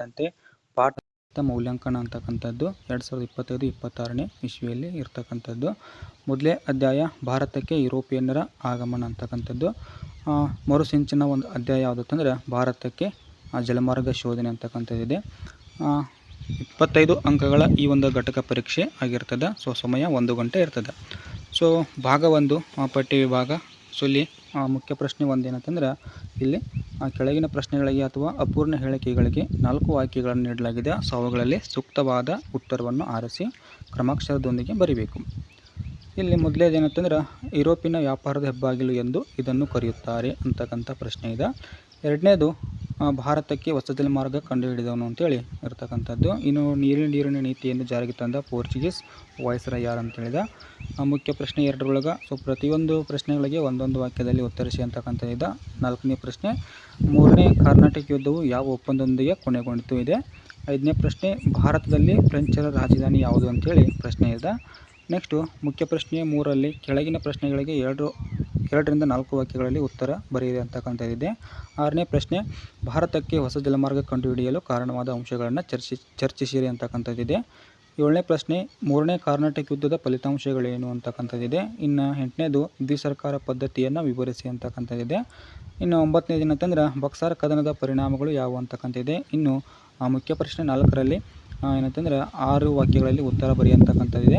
ಸಂಬಂಧಪಟ್ಟಂತೆ ಪಾಠ ಮೌಲ್ಯಾಂಕನ ಅಂತಕ್ಕಂಥದ್ದು ಎರಡು ಸಾವಿರದ ಇಪ್ಪತ್ತೈದು, ಇಪ್ಪತ್ತಾರನೇ ಇಸ್ವಿಯಲ್ಲಿ ಇರ್ತಕ್ಕಂಥದ್ದು. ಮೊದಲೇ ಅಧ್ಯಾಯ ಭಾರತಕ್ಕೆ ಯುರೋಪಿಯನ್ನರ ಆಗಮನ ಅಂತಕ್ಕಂಥದ್ದು. ಮರುಸಿಂಚಿನ ಒಂದು ಅಧ್ಯಾಯ ಯಾವುದಂತಂದ್ರೆ ಭಾರತಕ್ಕೆ ಜಲಮಾರ್ಗ ಶೋಧನೆ ಅಂತಕ್ಕಂಥದ್ದಿದೆ ಇಪ್ಪತ್ತೈದು ಅಂಕಗಳ ಈ ಒಂದು ಘಟಕ ಪರೀಕ್ಷೆ ಆಗಿರ್ತದೆ. ಸೊ, ಸಮಯ ಒಂದು ಗಂಟೆ ಇರ್ತದೆ. ಸೊ, ಭಾಗ ಒಂದು ಪಠ್ಯ ವಿಭಾಗ. ಸೊ, ಇಲ್ಲಿ ಮುಖ್ಯ ಪ್ರಶ್ನೆ ಒಂದೇನಂತಂದ್ರೆ ಇಲ್ಲಿ ಕೆಳಗಿನ ಪ್ರಶ್ನೆಗಳಿಗೆ ಅಥವಾ ಅಪೂರ್ಣ ಹೇಳಿಕೆಗಳಿಗೆ ನಾಲ್ಕು ಆಯ್ಕೆಗಳನ್ನು ನೀಡಲಾಗಿದೆ. ಸೊ ಅವುಗಳಲ್ಲಿ ಸೂಕ್ತವಾದ ಉತ್ತರವನ್ನು ಆರಿಸಿ ಕ್ರಮಾಕ್ಷರದೊಂದಿಗೆ ಬರೀಬೇಕು. ಇಲ್ಲಿ ಮೊದಲೇದೇನಂತಂದ್ರೆ ಯುರೋಪಿನ ವ್ಯಾಪಾರದ ಹೆಬ್ಬಾಗಿಲು ಎಂದು ಇದನ್ನು ಕರೆಯುತ್ತಾರೆ ಅಂತಕ್ಕಂಥ ಪ್ರಶ್ನೆ ಇದೆ. ಎರಡನೇದು ಆ, ಭಾರತಕ್ಕೆ ಹೊಸ ಜಲಮಾರ್ಗ ಕಂಡುಹಿಡಿದವನು ಅಂತೇಳಿ ಇರತಕ್ಕಂಥದ್ದು. ಇನ್ನು ನೀರಿನ ನೀರಿನ ನೀತಿಯನ್ನು ಜಾರಿಗೆ ತಂದ ಪೋರ್ಚುಗೀಸ್ ವಾಯ್ಸರ ಯಾರು ಅಂತೇಳಿದ ಆ, ಮುಖ್ಯ ಪ್ರಶ್ನೆ ಎರಡರೊಳಗೆ ಸೊ ಪ್ರತಿಯೊಂದು ಪ್ರಶ್ನೆಗಳಿಗೆ ಒಂದೊಂದು ವಾಕ್ಯದಲ್ಲಿ ಉತ್ತರಿಸಿ ಅಂತಕ್ಕಂಥದ್ದಿದೆ ನಾಲ್ಕನೇ ಪ್ರಶ್ನೆ ಮೂರನೇ ಕರ್ನಾಟಕ ಯುದ್ಧವು ಯಾವ ಒಪ್ಪಂದದೊಂದಿಗೆ ಕೊನೆಗೊಂಡಿತು ಇದೆ. ಐದನೇ ಪ್ರಶ್ನೆ ಭಾರತದಲ್ಲಿ ಫ್ರೆಂಚರ ರಾಜಧಾನಿ ಯಾವುದು ಅಂತೇಳಿ ಪ್ರಶ್ನೆ ಇದೆ. ನೆಕ್ಸ್ಟು ಮುಖ್ಯ ಪ್ರಶ್ನೆ ಮೂರಲ್ಲಿ ಕೆಳಗಿನ ಪ್ರಶ್ನೆಗಳಿಗೆ ಎರಡು, ಎರಡರಿಂದ ನಾಲ್ಕು ವಾಕ್ಯಗಳಲ್ಲಿ ಉತ್ತರ ಬರೆಯಿರಿ ಅಂತಕ್ಕಂಥದ್ದಿದೆ ಆರನೇ ಪ್ರಶ್ನೆ, ಭಾರತಕ್ಕೆ ಹೊಸ ಜಲಮಾರ್ಗ ಕಂಡುಹಿಡಿಯಲು ಕಾರಣವಾದ ಅಂಶಗಳನ್ನು ಚರ್ಚಿ, ಚರ್ಚಿಸಿರಿ ಅಂತಕ್ಕಂಥದ್ದಿದೆ ಏಳನೇ ಪ್ರಶ್ನೆ, ಮೂರನೇ ಕರ್ನಾಟಕ ಯುದ್ಧದ ಫಲಿತಾಂಶಗಳೇನು ಅಂತಕ್ಕಂಥದ್ದಿದೆ ಇನ್ನು ಎಂಟನೇದು ದ್ವಿಸರ್ಕಾರ ಪದ್ಧತಿಯನ್ನು ವಿವರಿಸಿ ಅಂತಕ್ಕಂಥದ್ದಿದೆ ಇನ್ನು ಒಂಬತ್ತನೇ ದಿನ ಅಂತಂದ್ರೆ ಬಕ್ಸಾರ ಕದನದ ಪರಿಣಾಮಗಳು ಯಾವುವು ಅಂತಕ್ಕಂಥದ್ದಿದೆ ಇನ್ನು ಮುಖ್ಯ ಪ್ರಶ್ನೆ ನಾಲ್ಕರಲ್ಲಿ ಏನಂತಂದ್ರೆ, ಆರು ವಾಕ್ಯಗಳಲ್ಲಿ ಉತ್ತರ ಬರೆಯಂತಕ್ಕಂಥದ್ದಿದೆ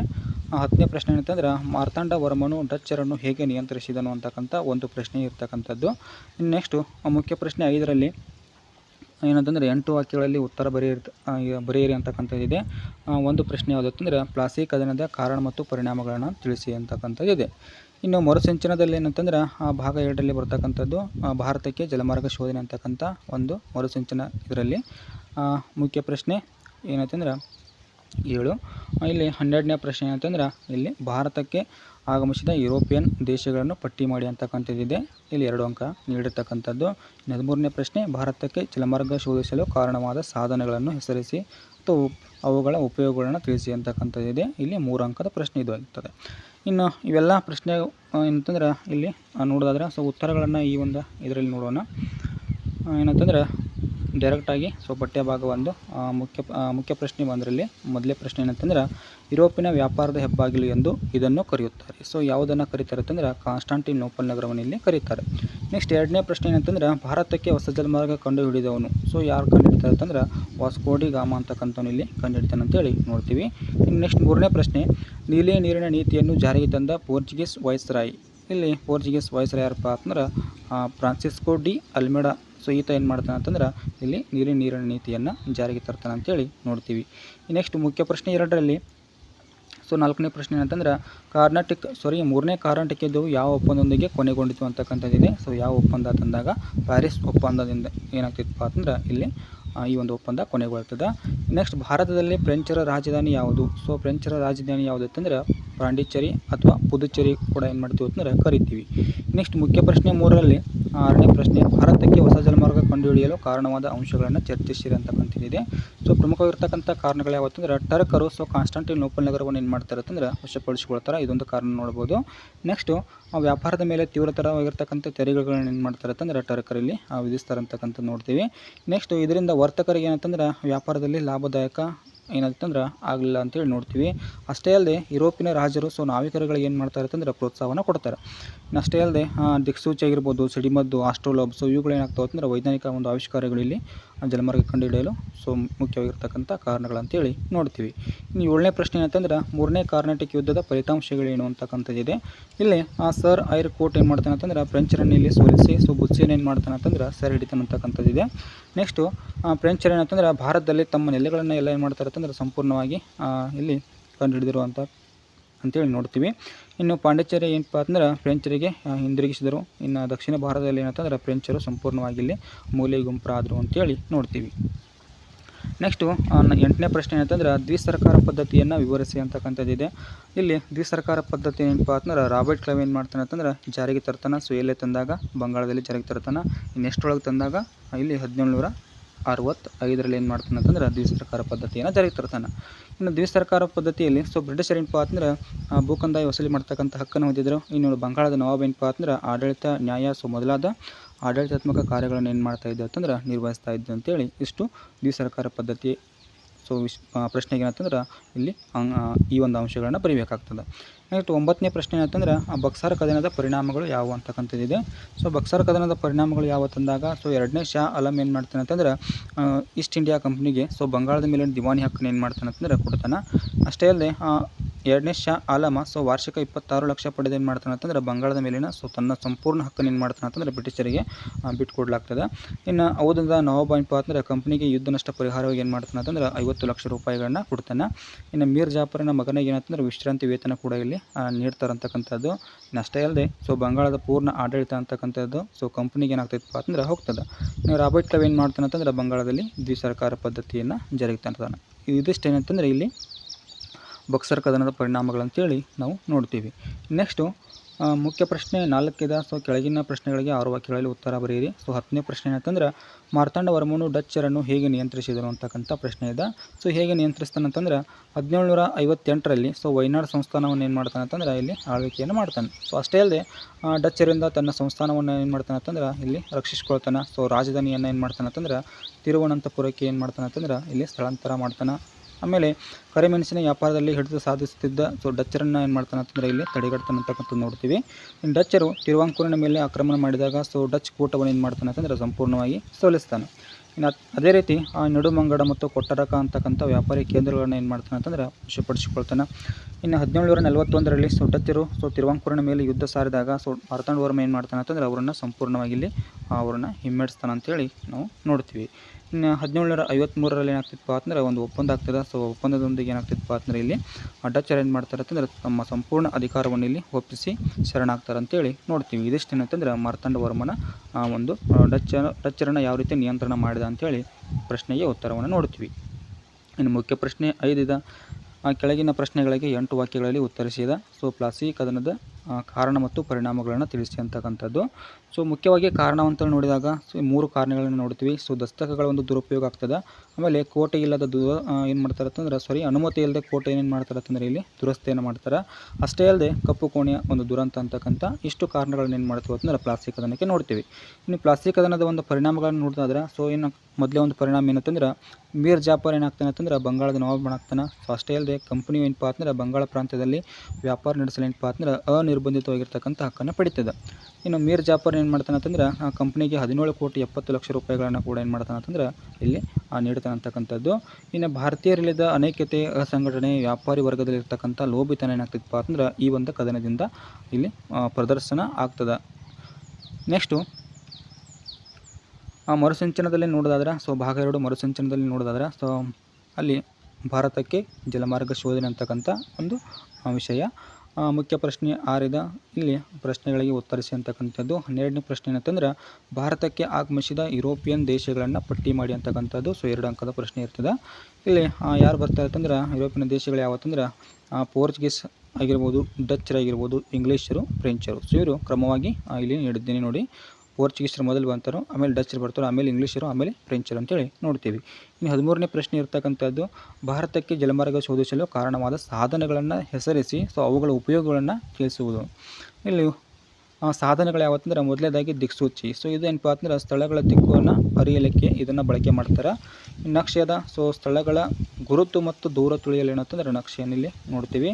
ಹತ್ತನೇ ಪ್ರಶ್ನೆ ಏನಂತಂದ್ರೆ ಮಾರ್ತಾಂಡ ವರ್ಮನು ಡಚ್ಚರನ್ನು ಹೇಗೆ ನಿಯಂತ್ರಿಸಿದನು ಅಂತಕ್ಕಂಥ ಒಂದು ಪ್ರಶ್ನೆ ಇರ್ತಕ್ಕಂಥದ್ದು. ನೆಕ್ಸ್ಟು ಆ ಮುಖ್ಯ ಪ್ರಶ್ನೆ ಐದರಲ್ಲಿ ಏನಂತಂದರೆ ಎಂಟು ವಾಕ್ಯಗಳಲ್ಲಿ ಉತ್ತರ ಬರೆಯಿರಿ ಆ, ಈಗ ಬರೆಯಿರಿ ಅಂತಕ್ಕಂಥದ್ದಿದೆ ಆ, ಒಂದು ಪ್ರಶ್ನೆ ಯಾವುದಂತಂದ್ರೆ ಪ್ಲಾಸ್ಟಿಕ್ ಕದನದ ಕಾರಣ ಮತ್ತು ಪರಿಣಾಮಗಳನ್ನು ತಿಳಿಸಿ ಅಂತಕ್ಕಂಥದ್ದಿದೆ ಇನ್ನು ಮರುಸಂಚನದಲ್ಲಿ ಏನಂತಂದ್ರೆ ಆ ಭಾಗ ಎರಡರಲ್ಲಿ ಬರ್ತಕ್ಕಂಥದ್ದು ಆ, ಭಾರತಕ್ಕೆ ಜಲಮಾರ್ಗ ಶೋಧನೆ ಅಂತಕ್ಕಂಥ ಒಂದು ಮರುಸಿಂಚನ ಇದರಲ್ಲಿ. ಆ, ಮುಖ್ಯ ಪ್ರಶ್ನೆ ಏನಂತಂದ್ರೆ ಏಳು. ಇಲ್ಲಿ ಹನ್ನೆರಡನೇ ಪ್ರಶ್ನೆ ಅಂತಂದ್ರೆ ಇಲ್ಲಿ ಭಾರತಕ್ಕೆ ಆಗಮಿಸಿದ ಯುರೋಪಿಯನ್ ದೇಶಗಳನ್ನು ಪಟ್ಟಿ ಮಾಡಿ ಅಂತಕ್ಕಂಥದ್ದಿದೆ. ಇಲ್ಲಿ ಎರಡು ಅಂಕ ನೀಡಿರ್ತಕ್ಕಂಥದ್ದು. ಹದಿಮೂರನೇ ಪ್ರಶ್ನೆ, ಭಾರತಕ್ಕೆ ಜಲಮಾರ್ಗ ಶೋಧಿಸಲು ಕಾರಣವಾದ ಸಾಧನಗಳನ್ನು ಹೆಸರಿಸಿ ಮತ್ತು ಅವುಗಳ ಉಪಯೋಗಗಳನ್ನು ತಿಳಿಸಿ ಅಂತಕ್ಕಂಥದ್ದಿದೆ. ಇಲ್ಲಿ ಮೂರು ಅಂಕದ ಪ್ರಶ್ನೆ ಇದು ಆಗ್ತದೆ ಇನ್ನು ಇವೆಲ್ಲ ಪ್ರಶ್ನೆ ಏನಂತಂದ್ರೆ, ಇಲ್ಲಿ ನೋಡೋದಾದ್ರೆ, ಸೊ ಉತ್ತರಗಳನ್ನು ಈ ಒಂದು ಇದರಲ್ಲಿ ನೋಡೋಣ. ಏನಂತಂದ್ರೆ ಡೈರೆಕ್ಟಾಗಿ ಸೊ ಪಠ್ಯ ಭಾಗ ಒಂದು ಮುಖ್ಯ ಮುಖ್ಯ ಪ್ರಶ್ನೆ ಒಂದರಲ್ಲಿ ಮೊದಲೇ ಪ್ರಶ್ನೆ ಏನಂತಂದ್ರೆ, ಯುರೋಪಿನ ವ್ಯಾಪಾರದ ಹೆಬ್ಬಾಗಿಲು ಎಂದು ಇದನ್ನು ಕರೆಯುತ್ತಾರೆ. ಸೊ ಯಾವುದನ್ನು ಕರೀತಾರೆ ಅಂತಂದ್ರೆ ಕಾನ್ಸ್ಟಾಂಟಿನೋಪಲ್ ನಗರವನ್ನು ಇಲ್ಲಿ ಕರೀತಾರೆ. ನೆಕ್ಸ್ಟ್ ಎರಡನೇ ಪ್ರಶ್ನೆ ಏನಂತಂದ್ರೆ, ಭಾರತಕ್ಕೆ ಹೊಸ ಜಲಮಾರ್ಗ ಕಂಡುಹಿಡಿದವನು. ಸೊ ಯಾರು ಕಂಡುಹಿಡಿತಾರೆ ಅಂತಂದ್ರೆ ವಾಸ್ಕೋಡಿ ಗಾಮ ಅಂತಕ್ಕಂಥವ್ನು ಇಲ್ಲಿ ಕಂಡುಹಿಡಿತಾನೆ ಅಂತೇಳಿ ನೋಡ್ತೀವಿ. ನೆಕ್ಸ್ಟ್ ಮೂರನೇ ಪ್ರಶ್ನೆ, ನೀಲಿ ನೀರಿನ ನೀತಿಯನ್ನು ಜಾರಿಗೆ ತಂದ ಪೋರ್ಚುಗೀಸ್ ವಾಯ್ಸ್ರಾಯ್ ಇಲ್ಲಿ ಪೋರ್ಚುಗೀಸ್ ವಾಯ್ಸ್ರಾಯ್ ಯಾರಪ್ಪ ಅಂತಂದ್ರೆ ಫ್ರಾನ್ಸಿಸ್ಕೋ ಡಿ ಅಲ್ಮೆಡಾ. ಸೊ ಈತ ಏನು ಮಾಡ್ತಾನೆ ಅಂತಂದ್ರೆ ಇಲ್ಲಿ ನೀರಿನ ನೀರಿನ ನೀತಿಯನ್ನು ಜಾರಿಗೆ ತರ್ತಾನೆ ಅಂತೇಳಿ ನೋಡ್ತೀವಿ. ನೆಕ್ಸ್ಟ್ ಮುಖ್ಯ ಪ್ರಶ್ನೆ ಎರಡರಲ್ಲಿ, ಸೊ ನಾಲ್ಕನೇ ಪ್ರಶ್ನೆ ಏನಂತಂದ್ರೆ, ಕರ್ನಾಟಕ ಸಾರಿ ಮೂರನೇ ಕರ್ನಾಟಕ ಯುದ್ಧವು ಯಾವ ಒಪ್ಪಂದದೊಂದಿಗೆ ಕೊನೆಗೊಂಡಿತು ಅಂತಕ್ಕಂಥದ್ದಿದೆ. ಸೊ ಯಾವ ಒಪ್ಪಂದ ತಂದಾಗ ಪ್ಯಾರಿಸ್ ಒಪ್ಪಂದದಿಂದ ಏನಾಗ್ತಿತ್ತಪ್ಪ ಅಂತಂದ್ರೆ, ಇಲ್ಲಿ ಈ ಒಂದು ಒಪ್ಪಂದ ಕೊನೆಗೊಳ್ತದೆ. ನೆಕ್ಸ್ಟ್ ಭಾರತದಲ್ಲಿ ಫ್ರೆಂಚರ ರಾಜಧಾನಿ ಯಾವುದು? ಸೊ ಫ್ರೆಂಚರ ರಾಜಧಾನಿ ಯಾವುದು ಅಂತಂದ್ರೆ ಪಾಂಡಿಚೇರಿ ಅಥವಾ ಪುದುಚೇರಿ ಕೂಡ ಏನು ಮಾಡ್ತೀವಿ ಅಂತಂದ್ರೆ ಕರಿತೀವಿ. ನೆಕ್ಸ್ಟ್ ಮುಖ್ಯ ಪ್ರಶ್ನೆ ಮೂರರಲ್ಲಿ ಆರನೇ ಪ್ರಶ್ನೆ, ಭಾರತಕ್ಕೆ ಹೊಸ ಜಲಮಾರ್ಗ ಕಂಡುಹಿಡಿಯಲು ಕಾರಣವಾದ ಅಂಶಗಳನ್ನು ಚರ್ಚಿಸಿರಿ ಅಂತಕ್ಕಂಥದ್ದಿದೆ ಸೊ ಪ್ರಮುಖವಾಗಿರ್ತಕ್ಕಂಥ ಕಾರಣಗಳು ಯಾವತ್ತಂದ್ರೆ ಟರ್ಕರು ಸೊ ಓಪನ್ ನಗರವನ್ನು ಏನು ಮಾಡ್ತಾರೆ ಅಂತಂದ್ರೆ ವಶಪಡಿಸಿಕೊಳ್ತಾರೆ. ಇದೊಂದು ಕಾರಣ ನೋಡ್ಬೋದು. ನೆಕ್ಸ್ಟು ವ್ಯಾಪಾರದ ಮೇಲೆ ತೀವ್ರತರವಾಗಿರ್ತಕ್ಕಂಥ ತೆರಿಗೆಗಳನ್ನ ಏನು ಮಾಡ್ತಾರೆ ಅಂತಂದ್ರೆ ಟರ್ಕರಲ್ಲಿ ವಿಧಿಸ್ತಾರೆ ಅಂತಕ್ಕಂಥ ನೋಡ್ತೀವಿ. ನೆಕ್ಸ್ಟ್ ಇದರಿಂದ ವರ್ತಕರಿಗೆ ಏನಂತಂದ್ರೆ ವ್ಯಾಪಾರದಲ್ಲಿ ಲಾಭದಾಯಕ ಏನಂತಂದ್ರೆ ಆಗಲಿಲ್ಲ ಅಂತೇಳಿ ನೋಡ್ತೀವಿ. ಅಷ್ಟೇ ಅಲ್ಲದೆ ಯುರೋಪಿನ ರಾಜರು ಸೊ ನಾವಿಕರುಗಳಿಗೆ ಏನು ಮಾಡ್ತಾರೆ ಅಂತಂದ್ರೆ ಪ್ರೋತ್ಸಾಹವನ್ನು ಕೊಡ್ತಾರೆ. ಅಷ್ಟೇ ಅಲ್ಲದೆ ದಿಕ್ಸೂಚಿ ಆಗಿರ್ಬೋದು, ಸಿಡಿಮದ್ದು ಆಸ್ಟ್ರೋಲಬ್ ಸೊ ಇವುಗಳು ಏನಾಗ್ತಾವೆ ಅಂತಂದ್ರೆ ವೈಜ್ಞಾನಿಕ ಒಂದು ಆವಿಷ್ಕಾರಗಳಲ್ಲಿ ಜಲಮಾರ್ಗ ಕಂಡುಹಿಡಿಯಲು ಸೊ ಮುಖ್ಯವಾಗಿರ್ತಕ್ಕಂಥ ಕಾರಣಗಳಂತೇಳಿ ನೋಡ್ತೀವಿ. ಇನ್ನು ಏಳನೇ ಪ್ರಶ್ನೆ ಏನಂತಂದ್ರೆ, ಮೂರನೇ ಕಾರ್ನಾಟಕ ಯುದ್ಧದ ಫಲಿತಾಂಶಗಳೇನು ಅಂತಕ್ಕಂಥದ್ದಿದೆ. ಇಲ್ಲಿ, ಆ ಸರ್ ಐರ್ ಕೋಟ್ ಏನು ಮಾಡ್ತಾನೆ ಅಂತಂದ್ರೆ ಫ್ರೆಂಚರನ್ನು ಇಲ್ಲಿ ಸೋಲಿಸಿ, ಸೊ ಬುಸ್ಸಿಯನ್ನು ಏನು ಮಾಡ್ತಾನೆ ಅಂತಂದ್ರೆ, ಸರ್ ಹಿಡಿತಾನೆ ಅಂತಕ್ಕಂಥದ್ದಿದೆ. ನೆಕ್ಸ್ಟು ಫ್ರೆಂಚರ್ ಏನಂತಂದ್ರೆ, ಭಾರತದಲ್ಲಿ ತಮ್ಮ ನೆಲೆಗಳನ್ನು ಎಲ್ಲ ಏನು ಮಾಡ್ತಾರೆ ಅಂತಂದ್ರೆ, ಸಂಪೂರ್ಣವಾಗಿ ಇಲ್ಲಿ ಕಂಡುಹಿಡಿದಿರುವಂಥ ಅಂತೇಳಿ ನೋಡ್ತೀವಿ. ಇನ್ನು ಪಾಂಡಿಚೇರಿ ಏನಪ್ಪ ಅಂದ್ರೆ ಫ್ರೆಂಚರಿಗೆ ಹಿಂದಿರುಗಿಸಿದರು. ಇನ್ನು ದಕ್ಷಿಣ ಭಾರತದಲ್ಲಿ ಏನಂತಂದ್ರೆ ಫ್ರೆಂಚರು ಸಂಪೂರ್ಣವಾಗಿ ಇಲ್ಲಿ ಮೂಲೆ ಗುಂಪರಾದರು ಅಂತೇಳಿ ನೋಡ್ತೀವಿ. ನೆಕ್ಸ್ಟು ಎಂಟನೇ ಪ್ರಶ್ನೆ ಏನಂತಂದ್ರೆ ದ್ವಿಸರ್ಕಾರ ಪದ್ಧತಿಯನ್ನು ವಿವರಿಸಿ ಅಂತಕ್ಕಂಥದ್ದಿದೆ ಇಲ್ಲಿ ದ್ವಿಸರ್ಕಾರ ಪದ್ಧತಿ ಏನಪ್ಪ ಅಂತಂದ್ರೆ ರಾಬರ್ಟ್ ಕ್ಲವ್ ಏನು ಮಾಡ್ತಾನೆ ಅಂತಂದ್ರೆ ಜಾರಿಗೆ ತರ್ತಾನೆ ಸೊ ಎಲ್ಲೇ ತಂದಾಗ, ಬಂಗಾಳದಲ್ಲಿ ಜಾರಿಗೆ ತರ್ತಾನೆ ಇನ್ನೆಷ್ಟರೊಳಗೆ ತಂದಾಗ ಇಲ್ಲಿ ಹದಿನೇಳುನೂರ ಅರವತ್ತೈದರಲ್ಲಿ ಏನು ಮಾಡ್ತಾನೆ ಅಂತಂದ್ರೆ ದ್ವಿಸರ್ಕಾರ ಪದ್ಧತಿಯನ್ನು ಜಾರಿಗೆ ತರ್ತಾನೆ ಇನ್ನು ದ್ವಿಸರ್ಕಾರ ಪದ್ಧತಿಯಲ್ಲಿ ಸೊ ಬ್ರಿಟಿಷರು ಏನಪ್ಪ ಅಂತಂದ್ರೆ ಭೂಕಂದಾಯ ವಸೂಲಿ ಮಾಡ್ತಕ್ಕಂಥ ಹಕ್ಕನ್ನು ಹೊಂದಿದ್ರು. ಇನ್ನು ಬಂಗಾಳದ ನವಾಬ್ ಏನಪ್ಪ ಅಂದ್ರೆ, ಆಡಳಿತ ನ್ಯಾಯ ಸೊ ಮೊದಲಾದ ಆಡಳಿತಾತ್ಮಕ ಕಾರ್ಯಗಳನ್ನು ಏನು ಮಾಡ್ತಾ ಇದ್ದೆ ಅಂತಂದ್ರೆ ನಿರ್ವಹಿಸ್ತಾ ಇದ್ದೆ ಅಂತೇಳಿ ಇಷ್ಟು ದ್ವಿಸರ್ಕಾರ ಪದ್ಧತಿ ಸೊ ವಿಶ್ ಪ್ರಶ್ನೆಗೆ ಏನಂತಂದ್ರೆ ಇಲ್ಲಿ ಈ ಒಂದು ಅಂಶಗಳನ್ನು ಬರೀಬೇಕಾಗ್ತದೆ. ನೆಕ್ಸ್ಟ್ ಒಂಬತ್ತನೇ ಪ್ರಶ್ನೆ ಏನಂತಂದ್ರೆ ಆ ಬಕ್ಸಾರ ಕದನದ ಪರಿಣಾಮಗಳು ಯಾವುವು ಅಂತಕ್ಕಂಥದ್ದಿದೆ. ಸೊ ಬಕ್ಸಾರ ಕದನದ ಪರಿಣಾಮಗಳು ಯಾವ ತಂದಾಗ ಸೊ, ಎರಡನೇ ಶಾ ಅಲಂ ಏನು ಮಾಡ್ತಾನೆ ಅಂತಂದ್ರೆ ಈಸ್ಟ್ ಇಂಡಿಯಾ ಕಂಪ್ನಿಗೆ, ಸೊ, ಬಂಗಾಳದ ಮೇಲಿನ ದಿವಾನಿ ಹಕ್ಕನ್ನು ಏನು ಮಾಡ್ತಾನೆ ಅಂತಂದ್ರೆ ಕೊಡ್ತಾನೆ. ಅಷ್ಟೇ ಅಲ್ಲದೆ ಎರಡನೇ ಶಾ ಆಲಮ ಸೊ ವಾರ್ಷಿಕ ಇಪ್ಪತ್ತಾರು ಲಕ್ಷ ಪಡೆದು ಏನು ಮಾಡ್ತಾನೆ ಅಂತಂದ್ರೆ ಬಂಗಾಳದ ಮೇಲಿನ, ಸೊ ತನ್ನ ಸಂಪೂರ್ಣ ಹಕ್ಕನ್ನು ಏನು ಮಾಡ್ತಾನೆ ಅಂತಂದ್ರೆ ಬ್ರಿಟಿಷರಿಗೆ ಬಿಟ್ಟುಕೊಡ್ಲಾಗ್ತದೆ ಇನ್ನು ಹೌದಂದ ನವಾಬ್ ಏನಪ್ಪ ಅಂದ್ರೆ ಕಂಪ್ನಿಗೆ ಯುದ್ಧ ನಷ್ಟ ಪರಿಹಾರವಾಗಿ ಏನು ಮಾಡ್ತಾನೆ ಅಂತಂದ್ರೆ ಐವತ್ತು ಲಕ್ಷ ರೂಪಾಯಿಗಳನ್ನ ಕೊಡ್ತಾನೆ. ಇನ್ನು ಮೀರ್ ಜಾಫರ್ನ ಮಗನಿಗೆ ಏನಂತಂದ್ರೆ ವಿಶ್ರಾಂತಿ ವೇತನ ಕೂಡ ಇಲ್ಲಿ ನೀಡ್ತಾರಂತಕ್ಕಂಥದ್ದು ಅಷ್ಟೇ ಅಲ್ಲದೆ, ಸೊ ಬಂಗಾಳದ ಪೂರ್ಣ ಆಡಳಿತ ಅಂತಕ್ಕಂಥದ್ದು, ಸೊ ಕಂಪ್ನಿಗೆ ಏನಾಗ್ತೈತಪ್ಪ ಅಂತಂದ್ರೆ ಹೋಗ್ತದೆ. ಇನ್ನು ರಾಬರ್ಟ್ ಕ್ಲವ್ ಏನು ಮಾಡ್ತಾನೆ ಅಂತಂದ್ರೆ ಬಂಗಾಳದಲ್ಲಿ ದ್ವಿಸರ್ಕಾರ ಪದ್ಧತಿಯನ್ನು ಜರುಗಿತಾನೆ ತಂತಾನೆ ಇದಿಷ್ಟು ಏನಂತಂದ್ರೆ ಇಲ್ಲಿ ಬಕ್ಸರ್ ಕದನದ ಪರಿಣಾಮಗಳು ಅಂತೇಳಿ ನಾವು ನೋಡ್ತೀವಿ. ನೆಕ್ಸ್ಟು ಮುಖ್ಯ ಪ್ರಶ್ನೆ ನಾಲ್ಕಿದೆ ಸೊ ಕೆಳಗಿನ ಪ್ರಶ್ನೆಗಳಿಗೆ ಆರು ವಾಕ್ಯಗಳಲ್ಲಿ ಉತ್ತರ ಬರೆಯಿರಿ. ಸೊ ಹತ್ತನೇ ಪ್ರಶ್ನೆ ಏನಂತಂದ್ರೆ ಮಾರ್ತಾಂಡವರ್ಮನು ಡಚ್ಚರನ್ನು ಹೇಗೆ ನಿಯಂತ್ರಿಸಿದರು ಅಂತಕ್ಕಂಥ ಪ್ರಶ್ನೆ ಇದೆ. ಸೊ ಹೇಗೆ ನಿಯಂತ್ರಿಸ್ತಾನೆ ಅಂತಂದ್ರೆ ಹದಿನೇಳುನೂರ ಐವತ್ತೆಂಟರಲ್ಲಿ, ಸೊ ವೈನಾಡ್ ಸಂಸ್ಥಾನವನ್ನು ಏನು ಮಾಡ್ತಾನೆ ಅಂತಂದ್ರೆ, ಇಲ್ಲಿ ಆಳ್ವಿಕೆಯನ್ನು ಮಾಡ್ತಾನೆ. ಸೊ ಅಷ್ಟೇ ಅಲ್ಲದೆ ಡಚ್ಚರಿಂದ ತನ್ನ ಸಂಸ್ಥಾನವನ್ನು ಏನು ಮಾಡ್ತಾನೆ ಅಂತಂದ್ರೆ, ಇಲ್ಲಿ ರಕ್ಷಿಸ್ಕೊಳ್ತಾನೆ. ಸೊ ರಾಜಧಾನಿಯನ್ನು ಏನು ಮಾಡ್ತಾನೆ ಅಂತಂದ್ರೆ, ತಿರುವನಂತಪುರಕ್ಕೆ ಏನು ಮಾಡ್ತಾನೆ ಅಂತಂದ್ರೆ, ಇಲ್ಲಿ ಸ್ಥಳಾಂತರ ಮಾಡ್ತಾನೆ. ಆಮೇಲೆ ಕರಿಮೆಣಸಿನ ವ್ಯಾಪಾರದಲ್ಲಿ ಹಿಡಿದು ಸಾಧಿಸುತ್ತಿದ್ದ ಸೊ ಡಚ್ಚರನ್ನು ಏನು ಮಾಡ್ತಾನೆ ಅಂತಂದರೆ ಇಲ್ಲಿ ತಡೆಗಟ್ತಾನೆ ಅಂತಕ್ಕಂಥದ್ದು ನೋಡ್ತೀವಿ. ಇನ್ನು ಡಚ್ಚರು ತಿರುವಾಂಕೂರಿನ ಮೇಲೆ ಆಕ್ರಮಣ ಮಾಡಿದಾಗ ಸೊ ಡಚ್ ಕೂಟವನ್ನು ಏನು ಮಾಡ್ತಾನೆ ಅಂತಂದರೆ ಸಂಪೂರ್ಣವಾಗಿ ಸೋಲಿಸ್ತಾನೆ. ಇನ್ನು ಅದೇ ರೀತಿ ಆ ನಡುಮಂಗಡ ಮತ್ತು ಕೊಟ್ಟರಕ ಅಂತಕ್ಕಂಥ ವ್ಯಾಪಾರಿ ಕೇಂದ್ರಗಳನ್ನು ಏನು ಮಾಡ್ತಾನೆ ಅಂತಂದ್ರೆ ವಶಪಡಿಸಿಕೊಳ್ತಾನೆ. ಇನ್ನು ಹದಿನೇಳುನೂರ ನಲವತ್ತೊಂದರಲ್ಲಿ ಸೊ ಡಚ್ಚರು ಸೊ ತಿರುವಾಂಕೂರಿನ ಮೇಲೆ ಯುದ್ಧ ಸಾರಿದಾಗ ಸೊ ಮಾರ್ತಾಂಡವರ್ಮ ಏನು ಮಾಡ್ತಾನೆ ಅಂತಂದರೆ ಅವರನ್ನು ಸಂಪೂರ್ಣವಾಗಿ ಇಲ್ಲಿ ಅವರನ್ನು ಹಿಮ್ಮೆಡಿಸ್ತಾನೆ ಅಂತೇಳಿ ನಾವು ನೋಡ್ತೀವಿ. ಹದಿನೇಳುನೂರ ಐವತ್ತ್ಮೂರರಲ್ಲಿ ಏನಾಗ್ತಿತ್ತಪ್ಪ ಅಂತಂದ್ರೆ ಒಂದು ಒಪ್ಪಂದ ಆಗ್ತದೆ. ಸೊ ಒಪ್ಪಂದದೊಂದಿಗೆ ಏನಾಗ್ತಿತ್ತಪ್ಪ ಅಂತಂದ್ರೆ ಇಲ್ಲಿ ಡಚ್ಚರ್ ಏನು ಮಾಡ್ತಾರೆ ಅಂತಂದ್ರೆ ತಮ್ಮ ಸಂಪೂರ್ಣ ಅಧಿಕಾರವನ್ನು ಇಲ್ಲಿ ಒಪ್ಪಿಸಿ ಶರಣಾಗ್ತಾರೆ ಅಂತೇಳಿ ನೋಡ್ತೀವಿ. ಇದಿಷ್ಟು ಏನಂತಂದ್ರೆ ಮಾರ್ತಾಂಡವರ್ಮನ ಆ, ಒಂದು ಡಚ್ಚ ಡಚ್ಚರನ್ನು ಯಾವ ರೀತಿ ನಿಯಂತ್ರಣ ಮಾಡಿದ ಅಂತೇಳಿ ಪ್ರಶ್ನೆಗೆ ಉತ್ತರವನ್ನು ನೋಡ್ತೀವಿ. ಇನ್ನು ಮುಖ್ಯ ಪ್ರಶ್ನೆ ಐದಿದ ಕೆಳಗಿನ ಪ್ರಶ್ನೆಗಳಿಗೆ ಎಂಟು ವಾಕ್ಯಗಳಲ್ಲಿ ಉತ್ತರಿಸಿದ. ಸೊ ಪ್ಲಾಸಿ ಕದನದ ಕಾರಣ ಮತ್ತು ಪರಿಣಾಮಗಳನ್ನು ತಿಳಿಸಿ ಅಂತಕ್ಕಂಥದ್ದು. ಸೊ, ಮುಖ್ಯವಾಗಿ ಕಾರಣ ಅಂತ ನೋಡಿದಾಗ, ಸೊ ಮೂರು ಕಾರಣಗಳನ್ನು ನೋಡ್ತೀವಿ. ಸೊ, ದಸ್ತಕಗಳ ಒಂದು ದುರುಪಯೋಗ ಆಗ್ತದೆ. ಆಮೇಲೆ ಕೋಟೆ ಇಲ್ಲದ ದು ಏನು ಮಾಡ್ತಾರೆ ಅಂತಂದ್ರೆ ಸಾರಿ ಅನುಮತಿ ಇಲ್ಲದೆ ಕೋಟೆ ಏನೇನು ಮಾಡ್ತಾರೆ ಅಂತಂದರೆ ಇಲ್ಲಿ ದುರಸ್ತಿಯನ್ನು ಮಾಡ್ತಾರೆ. ಅಷ್ಟೇ ಅಲ್ಲದೆ ಕಪ್ಪು ಕೋಣೆಯ ಒಂದು ದುರಂತ ಅಂತಕ್ಕಂಥ ಇಷ್ಟು ಕಾರಣಗಳನ್ನ ಏನು ಮಾಡ್ತೀವಿ ಅಂತಂದ್ರೆ, ಪ್ಲಾಸ್ಟಿಕ್ ಅದನಕ್ಕೆ ನೋಡ್ತೀವಿ. ಇನ್ನು ಪ್ಲಾಸ್ಟಿಕ್ ಕದನದ ಒಂದು ಪರಿಣಾಮಗಳನ್ನು ನೋಡೋದಾದ್ರೆ, ಸೊ ಏನು ಮೊದಲೇ ಒಂದು ಪರಿಣಾಮ ಏನಂತಂದ್ರೆ ಮೀರ್ ಜಾಫರ್ ಏನಾಗ್ತಾನೆ ಅಂತಂದ್ರೆ, ಬಂಗಾಳದ ನವಾಬ್ ಆಗ್ತಾನೆ. ಸೊ, ಅಷ್ಟೇ ಅಲ್ಲದೆ ಕಂಪ್ನಿ ಏನಪ್ಪ ಅಂತಂದ್ರೆ, ಬಂಗಾಳ ಪ್ರಾಂತ್ಯದಲ್ಲಿ ವ್ಯಾಪಾರ ನಡೆಸಲು ಏನಪ್ಪ ಅಂತಂದ್ರೆ ಅನಿರ್ಬಂಧಿತವಾಗಿರ್ತಕ್ಕಂಥ ಹಕ್ಕನ್ನು ಪಡಿತದೆ. ಇನ್ನು ಮೀರ್ ಜಾಫರ್ ಏನು ಮಾಡ್ತಾನೆ ಅಂತಂದ್ರೆ, ಆ ಕಂಪ್ನಿಗೆ ಹದಿನೇಳು ಕೋಟಿ ಎಪ್ಪತ್ತು ಲಕ್ಷ ರೂಪಾಯಿಗಳನ್ನು ಕೂಡ ಏನು ಮಾಡ್ತಾನೆ ಅಂತಂದ್ರೆ, ಇಲ್ಲಿ, ಆ, ನೀಡ್ತಾನೆ ಅಂತಕ್ಕಂಥದ್ದು. ಇನ್ನು ಭಾರತೀಯರಲ್ಲಿದ್ದ ಅನೈಕ್ಯತೆ ಸಂಘಟನೆ ವ್ಯಾಪಾರಿ ವರ್ಗದಲ್ಲಿ ಇರ್ತಕ್ಕಂಥ ಲೋಭಿತನ ಏನಾಗ್ತಿತ್ತಪ್ಪ ಅಂತಂದ್ರೆ, ಈ ಒಂದು ಕದನದಿಂದ ಇಲ್ಲಿ ಪ್ರದರ್ಶನ ಆಗ್ತದೆ. ನೆಕ್ಸ್ಟು ಆ, ಮರುಸಂಚನದಲ್ಲಿ ನೋಡೋದಾದ್ರೆ, ಸೊ, ಭಾಗ ಎರಡು ಮರುಸಂಚನದಲ್ಲಿ ನೋಡೋದಾದ್ರೆ, ಸೊ, ಅಲ್ಲಿ ಭಾರತಕ್ಕೆ ಜಲಮಾರ್ಗ ಶೋಧನೆ ಅಂತಕ್ಕಂಥ ಒಂದು ವಿಷಯ. ಮುಖ್ಯ ಪ್ರಶ್ನೆ ಆರಿದ ಇಲ್ಲಿ ಪ್ರಶ್ನೆಗಳಿಗೆ ಉತ್ತರಿಸಿ ಅಂತಕ್ಕಂಥದ್ದು. ಹನ್ನೆರಡನೇ ಪ್ರಶ್ನೆ ಏನಂತಂದ್ರೆ, ಭಾರತಕ್ಕೆ ಆಗಮಿಸಿದ ಯುರೋಪಿಯನ್ ದೇಶಗಳನ್ನು ಪಟ್ಟಿ ಮಾಡಿ ಅಂತಕ್ಕಂಥದ್ದು. ಸೊ, ಎರಡು ಅಂಕದ ಪ್ರಶ್ನೆ ಇರ್ತದೆ. ಇಲ್ಲಿ ಯಾರು ಬರ್ತಾರೆ ಅಂತಂದ್ರೆ, ಯುರೋಪಿಯನ್ ದೇಶಗಳು ಯಾವತ್ತಂದ್ರೆ ಪೋರ್ಚುಗೀಸ್ ಆಗಿರ್ಬೋದು ಡಚ್ಚರಾಗಿರ್ಬೋದು ಇಂಗ್ಲೀಷರು, ಫ್ರೆಂಚರು. ಸೊ, ಇವರು ಕ್ರಮವಾಗಿ ಇಲ್ಲಿ ನೀಡಿದ್ದೀನಿ ನೋಡಿ. ಪೋರ್ಚುಗೀಸರು ಮೊದಲು ಬಂತಾರೋ, ಆಮೇಲೆ ಡಚ್ಚರು ಬರ್ತಾರೋ, ಆಮೇಲೆ ಇಂಗ್ಲೀಷರು ಆಮೇಲೆ ಫ್ರೆಂಚರು ಅಂತೇಳಿ ನೋಡ್ತೀವಿ. ಇನ್ನು ಹದಿಮೂರನೇ ಪ್ರಶ್ನೆ ಇರ್ತಕ್ಕಂಥದ್ದು, ಭಾರತಕ್ಕೆ ಜಲಮಾರ್ಗ ಶೋಧಿಸಲು ಕಾರಣವಾದ ಸಾಧನಗಳನ್ನು ಹೆಸರಿಸಿ, ಸೊ ಅವುಗಳ ಉಪಯೋಗಗಳನ್ನು ತಿಳಿಸುವುದು ಇಲ್ಲಿ ಸಾಧನಗಳು ಯಾವತ್ತಂದ್ರೆ ಮೊದಲನೇದಾಗಿ ದಿಕ್ಸೂಚಿ. ಸೊ ಇದು ಏನಪ್ಪ ಅಂತಂದ್ರೆ ಸ್ಥಳಗಳ ದಿಕ್ಕನ್ನು ಅರಿಯಲಿಕ್ಕೆ ಇದನ್ನು ಬಳಕೆ ಮಾಡ್ತಾರೆ. ನಕ್ಷೆದ ಸೊ ಸ್ಥಳಗಳ ಗುರುತು ಮತ್ತು ದೂರ ತುಳಿಯಲು ಏನಂತಂದ್ರೆ ನಕ್ಷೆಯನ್ನು ಇಲ್ಲಿ ನೋಡ್ತೀವಿ.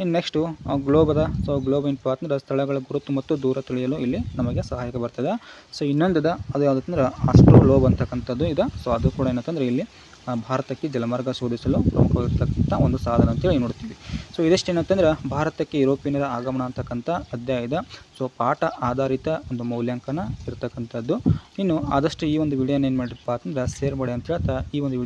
ಇನ್ನು ನೆಕ್ಸ್ಟು ಗ್ಲೋಬದ ಸೊ ಗ್ಲೋಬ್ ಏನಪ್ಪ ಅಂತಂದ್ರೆ ಸ್ಥಳಗಳ ಗುರುತು ಮತ್ತು ದೂರ ತುಳಿಯಲು ಇಲ್ಲಿ ನಮಗೆ ಸಹಾಯಕ ಬರ್ತದೆ. ಸೊ ಇನ್ನೊಂದದ, ಅದು ಯಾವುದಂದ್ರೆ ಅಸ್ಟ್ರೋ ಗ್ಲೋಬ್ ಅಂತಕ್ಕಂಥದ್ದು ಇದೆ. ಸೊ ಅದು ಕೂಡ ಏನಂತಂದ್ರೆ ಇಲ್ಲಿ ಭಾರತಕ್ಕೆ ಜಲಮಾರ್ಗ ಶೋಧಿಸಲು ಪ್ರಮುಖವಾಗಿರ್ತಕ್ಕಂಥ ಒಂದು ಸಾಧನ ಅಂತೇಳಿ ನೋಡ್ತೀವಿ. ಸೊ ಇದಿಷ್ಟೇನಂತಂದ್ರೆ ಭಾರತಕ್ಕೆ ಯುರೋಪಿಯನರ ಆಗಮನ ಅಂತಕ್ಕಂಥ ಅಧ್ಯಾಯದ ಸೊ ಪಾಠ ಆಧಾರಿತ ಒಂದು ಮೌಲ್ಯಾಂಕನ ಇರ್ತಕ್ಕಂಥದ್ದು. ಇನ್ನು ಆದಷ್ಟು ಈ ಒಂದು ವಿಡಿಯೋನ ಏನು ಮಾಡಿರಪ್ಪ ಅಂತಂದ್ರೆ ಶೇರ್ ಮಾಡಿ ಅಂತ ಹೇಳ್ತಾ ಈ ಒಂದು